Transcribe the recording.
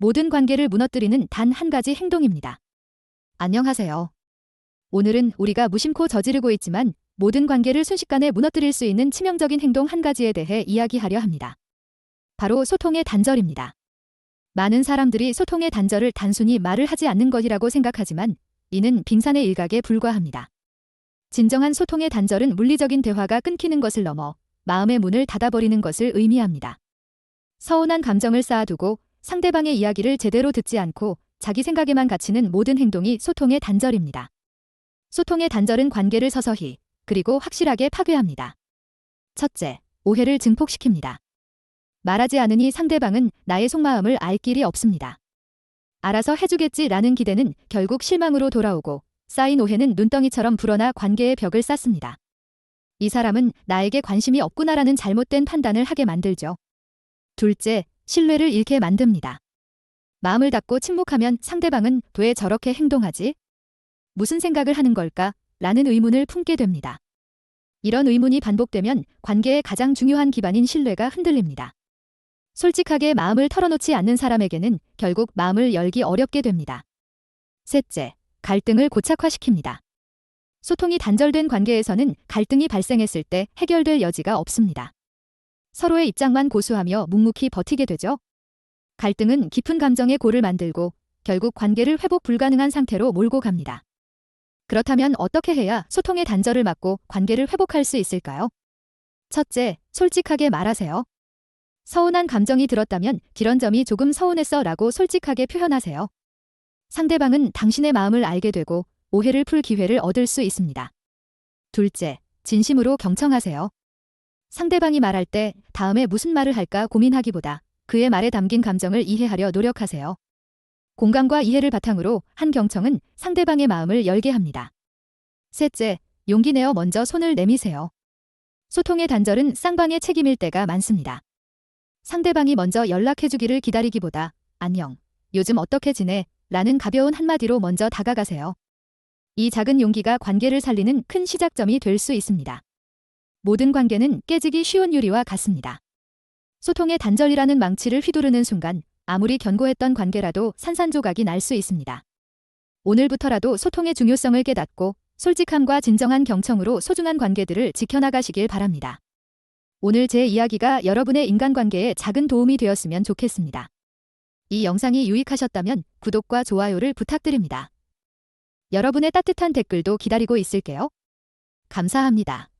모든 관계를 무너뜨리는 단 한 가지 행동입니다. 안녕하세요. 오늘은 우리가 무심코 저지르고 있지만 모든 관계를 순식간에 무너뜨릴 수 있는 치명적인 행동 한 가지에 대해 이야기하려 합니다. 바로 소통의 단절입니다. 많은 사람들이 소통의 단절을 단순히 말을 하지 않는 것이라고 생각하지만 이는 빙산의 일각에 불과합니다. 진정한 소통의 단절은 물리적인 대화가 끊기는 것을 넘어 마음의 문을 닫아버리는 것을 의미합니다. 서운한 감정을 쌓아두고 상대방의 이야기를 제대로 듣지 않고 자기 생각에만 갇히는 모든 행동이 소통의 단절입니다. 소통의 단절은 관계를 서서히 그리고 확실하게 파괴합니다. 첫째, 오해를 증폭시킵니다. 말하지 않으니 상대방은 나의 속마음을 알 길이 없습니다. 알아서 해주겠지라는 기대는 결국 실망으로 돌아오고 쌓인 오해는 눈덩이처럼 불어나 관계의 벽을 쌓습니다. 이 사람은 나에게 관심이 없구나라는 잘못된 판단을 하게 만들죠. 둘째, 신뢰를 잃게 만듭니다. 마음을 닫고 침묵하면 상대방은 왜 저렇게 행동하지? 무슨 생각을 하는 걸까? 라는 의문을 품게 됩니다. 이런 의문이 반복되면 관계의 가장 중요한 기반인 신뢰가 흔들립니다. 솔직하게 마음을 털어놓지 않는 사람에게는 결국 마음을 열기 어렵게 됩니다. 셋째, 갈등을 고착화시킵니다. 소통이 단절된 관계에서는 갈등이 발생했을 때 해결될 여지가 없습니다. 서로의 입장만 고수하며 묵묵히 버티게 되죠. 갈등은 깊은 감정의 골을 만들고 결국 관계를 회복 불가능한 상태로 몰고 갑니다. 그렇다면 어떻게 해야 소통의 단절을 막고 관계를 회복할 수 있을까요? 첫째, 솔직하게 말하세요. 서운한 감정이 들었다면 이런 점이 조금 서운했어 라고 솔직하게 표현하세요. 상대방은 당신의 마음을 알게 되고 오해를 풀 기회를 얻을 수 있습니다. 둘째, 진심으로 경청하세요. 상대방이 말할 때 다음에 무슨 말을 할까 고민하기보다 그의 말에 담긴 감정을 이해하려 노력하세요. 공감과 이해를 바탕으로 한 경청은 상대방의 마음을 열게 합니다. 셋째, 용기 내어 먼저 손을 내미세요. 소통의 단절은 쌍방의 책임일 때가 많습니다. 상대방이 먼저 연락해주기를 기다리기보다 안녕, 요즘 어떻게 지내? 라는 가벼운 한마디로 먼저 다가가세요. 이 작은 용기가 관계를 살리는 큰 시작점이 될 수 있습니다. 모든 관계는 깨지기 쉬운 유리와 같습니다. 소통의 단절이라는 망치를 휘두르는 순간 아무리 견고했던 관계라도 산산조각이 날 수 있습니다. 오늘부터라도 소통의 중요성을 깨닫고 솔직함과 진정한 경청으로 소중한 관계들을 지켜나가시길 바랍니다. 오늘 제 이야기가 여러분의 인간관계에 작은 도움이 되었으면 좋겠습니다. 이 영상이 유익하셨다면 구독과 좋아요를 부탁드립니다. 여러분의 따뜻한 댓글도 기다리고 있을게요. 감사합니다.